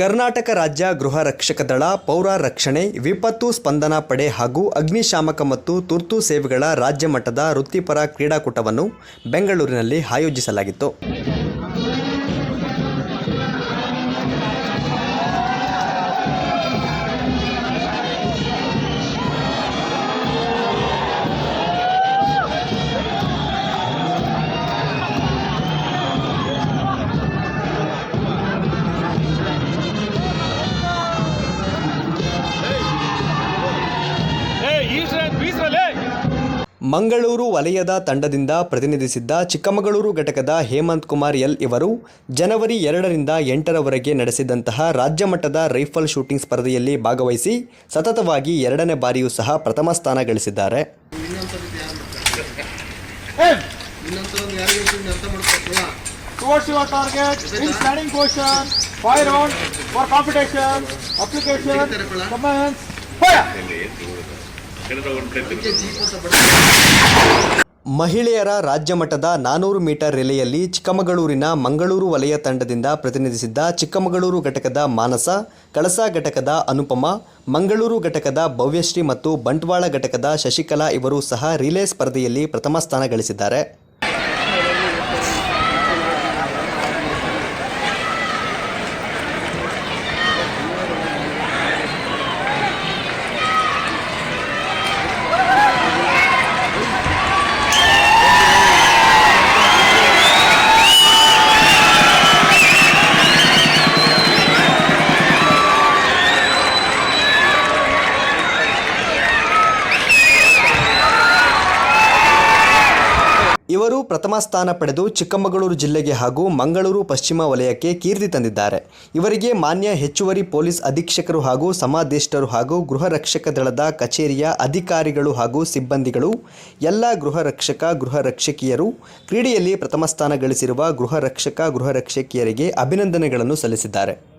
ಕರ್ನಾಟಕ ರಾಜ್ಯ ಗೃಹ ರಕ್ಷಕ ದಳ, ಪೌರ ರಕ್ಷಣೆ, ವಿಪತ್ತು ಸ್ಪಂದನಾ ಪಡೆ ಹಾಗೂ ಅಗ್ನಿಶಾಮಕ ಮತ್ತು ತುರ್ತು ಸೇವೆಗಳ ರಾಜ್ಯ ಮಟ್ಟದ ವೃತ್ತಿಪರ ಕ್ರೀಡಾಕೂಟವನ್ನು ಬೆಂಗಳೂರಿನಲ್ಲಿ ಆಯೋಜಿಸಲಾಗಿತ್ತು. ಮಂಗಳೂರು ವಲಯದ ತಂಡದಿಂದ ಪ್ರತಿನಿಧಿಸಿದ್ದ ಚಿಕ್ಕಮಗಳೂರು ಘಟಕದ ಹೇಮಂತ್ ಕುಮಾರ್ ಎಲ್ ಇವರು ಜನವರಿ ಎರಡರಿಂದ ಎಂಟರವರೆಗೆ ನಡೆಸಿದಂತಹ ರಾಜ್ಯ ಮಟ್ಟದ ರೈಫಲ್ ಶೂಟಿಂಗ್ ಸ್ಪರ್ಧೆಯಲ್ಲಿ ಭಾಗವಹಿಸಿ ಸತತವಾಗಿ ಎರಡನೇ ಬಾರಿಯೂ ಸಹ ಪ್ರಥಮ ಸ್ಥಾನ ಗಳಿಸಿದ್ದಾರೆ. ಮಹಿಳೆಯರ ರಾಜ್ಯ ಮಟ್ಟದ ನಾನೂರು ಮೀಟರ್ ರಿಲೆಯಲ್ಲಿ ಚಿಕ್ಕಮಗಳೂರಿನ ಮಂಗಳೂರು ವಲಯ ತಂಡದಿಂದ ಪ್ರತಿನಿಧಿಸಿದ್ದ ಚಿಕ್ಕಮಗಳೂರು ಘಟಕದ ಮಾನಸ, ಕಳಸಾ ಘಟಕದ ಅನುಪಮ, ಮಂಗಳೂರು ಘಟಕದ ಭವ್ಯಶ್ರೀ ಮತ್ತು ಬಂಟ್ವಾಳ ಘಟಕದ ಶಶಿಕಲಾ ಇವರು ಸಹ ರಿಲೇ ಸ್ಪರ್ಧೆಯಲ್ಲಿ ಪ್ರಥಮ ಸ್ಥಾನ ಗಳಿಸಿದ್ದಾರೆ. ಇವರು ಪ್ರಥಮ ಸ್ಥಾನ ಪಡೆದು ಚಿಕ್ಕಮಗಳೂರು ಜಿಲ್ಲೆಗೆ ಹಾಗೂ ಮಂಗಳೂರು ಪಶ್ಚಿಮ ವಲಯಕ್ಕೆ ಕೀರ್ತಿ ತಂದಿದ್ದಾರೆ. ಇವರಿಗೆ ಮಾನ್ಯ ಹೆಚ್ಚುವರಿ ಪೊಲೀಸ್ ಅಧೀಕ್ಷಕರು ಹಾಗೂ ಸಮಾದೇಷ್ಟರು ಹಾಗೂ ಗೃಹ ರಕ್ಷಕ ದಳದ ಕಚೇರಿಯ ಅಧಿಕಾರಿಗಳು ಹಾಗೂ ಸಿಬ್ಬಂದಿಗಳು, ಎಲ್ಲ ಗೃಹ ರಕ್ಷಕ, ಗೃಹ ರಕ್ಷಕಿಯರು, ಕ್ರೀಡೆಯಲ್ಲಿ ಪ್ರಥಮ ಸ್ಥಾನ ಗಳಿಸಿರುವ ಗೃಹ ರಕ್ಷಕ, ಗೃಹ ರಕ್ಷಕಿಯರಿಗೆ ಅಭಿನಂದನೆಗಳನ್ನು ಸಲ್ಲಿಸಿದ್ದಾರೆ.